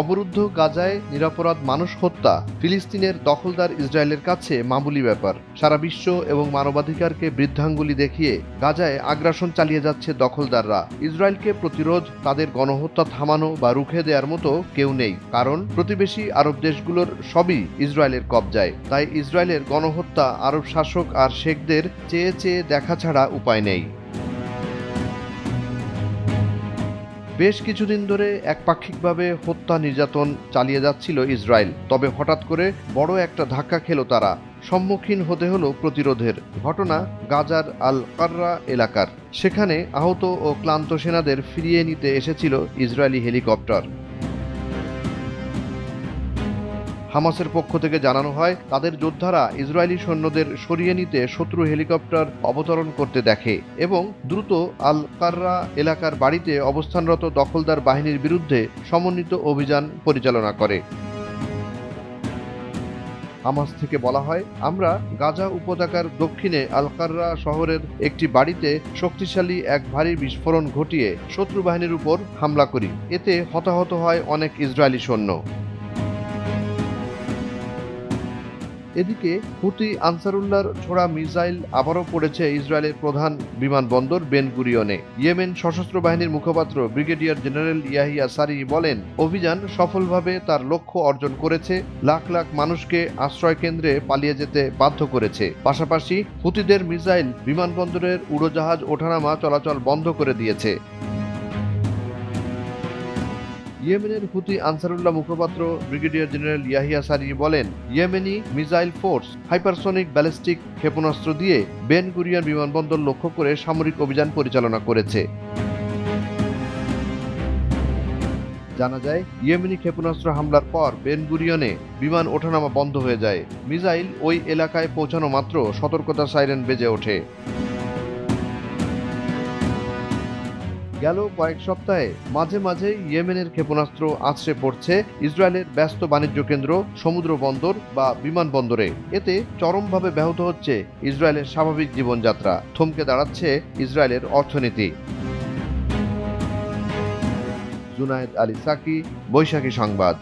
অবরুদ্ধ গাজায় নিরাপরাধ মানুষ হত্যা, ফিলিস্তিনের দখলদার ইসরায়েলের কাছে মামুলি ব্যাপার। সারা বিশ্ব এবং মানবাধিকারকে বৃদ্ধাঙ্গুলি দেখিয়ে গাজায় আগ্রাসন চালিয়ে যাচ্ছে দখলদাররা। ইসরায়েলকে প্রতিরোধ, তাদের গণহত্যা থামানো বা রুখে দেওয়ার মতো কেউ নেই, কারণ প্রতিবেশী আরব দেশগুলোর সবই ইসরায়েলের কবজায়। তাই ইসরায়েলের গণহত্যা আরব শাসক আর শেখদের চেয়ে চেয়ে দেখা ছাড়া উপায় নেই। বেশ কিছুদিন ধরে একপাক্ষিকভাবে হত্যা নির্যাতন চালিয়ে যাচ্ছিল ইসরায়েল, তবে হঠাৎ করে বড় একটা ধাক্কা খেল তারা। সম্মুখীন হতে হলো প্রতিরোধের। ঘটনা গাজার আল কাররা এলাকার। সেখানে আহত ও ক্লান্ত সেনাদের ফিরিয়ে নিতে এসেছিল ইসরায়েলি হেলিকপ্টার। হামাসের পক্ষ থেকে জানানো হয়, তাদের যোদ্ধারা ইসরায়েলি সৈন্যদের সরিয়ে নিতে শত্রু হেলিকপ্টার অবতরণ করতে দেখে এবং দ্রুত আল কার্রা এলাকার বাড়িতে অবস্থানরত দখলদার বাহিনীর বিরুদ্ধে সমন্বিত অভিযান পরিচালনা করে। হামাস থেকে বলা হয়, আমরা গাজা উপত্যকার দক্ষিণে আলকাররা শহরের একটি বাড়িতে শক্তিশালী এক ভারী বিস্ফোরণ ঘটিয়ে শত্রু বাহিনীর উপর হামলা করি। এতে হতাহত হয় অনেক ইসরায়েলি সৈন্য। এদিকে হুতি আনসারুল্লাহর ছোড়া মিসাইল আবারও পড়েছে ইসরায়েলের প্রধান বিমানবন্দর বেন গুরিয়নে ইয়েমেন সশস্ত্র বাহিনীর মুখপাত্র ব্রিগেডিয়ার জেনারেল ইয়াহিয়া সারি বলেন, অভিযান সফলভাবে তার লক্ষ্য অর্জন করেছে, লাখ লাখ মানুষকে আশ্রয় কেন্দ্রে পালিয়ে যেতে বাধ্য করেছে। পাশাপাশি হুতিদের মিসাইল বিমানবন্দরের উড়োজাহাজ ওঠানামা চলাচল বন্ধ করে দিয়েছে। ইয়েমেনের হুতি আনসারুল্লাহ মুখপাত্র ব্রিগেডিয়ার জেনারেল ইয়াহিয়া সারি বলেন, Yemeni missile force hypersonic ballistic ক্ষেপণাস্ত্র দিয়ে বেন গুরিয়ান বিমানবন্দর লক্ষ্য করে সামরিক অভিযান পরিচালনা করেছে। জানা যায়, ইয়েমেনি ক্ষেপণাস্ত্র হামলার পর বেন গুরিয়নে বিমান ওঠানামা বন্ধ হয়ে যায়। মিসাইল ওই এলাকায় পৌঁছানো মাত্র সতর্কতা সাইরেন বেজে ওঠে। গেল কয়েক সপ্তাহে। মাঝে মাঝে ইয়েমেনের ক্ষেপণাস্ত্র আছড়ে পড়ছে ইসরায়েলের ব্যস্ত বাণিজ্য কেন্দ্র সমুদ্র বন্দর বা বিমানবন্দরে এতে চরমভাবে ব্যাহত হচ্ছে ইসরায়েলের স্বাভাবিক জীবনযাত্রা। থমকে দাঁড়াচ্ছে ইসরায়েলের অর্থনীতি। জুনায়েদ আলী সাকি, বৈশাখী সংবাদ।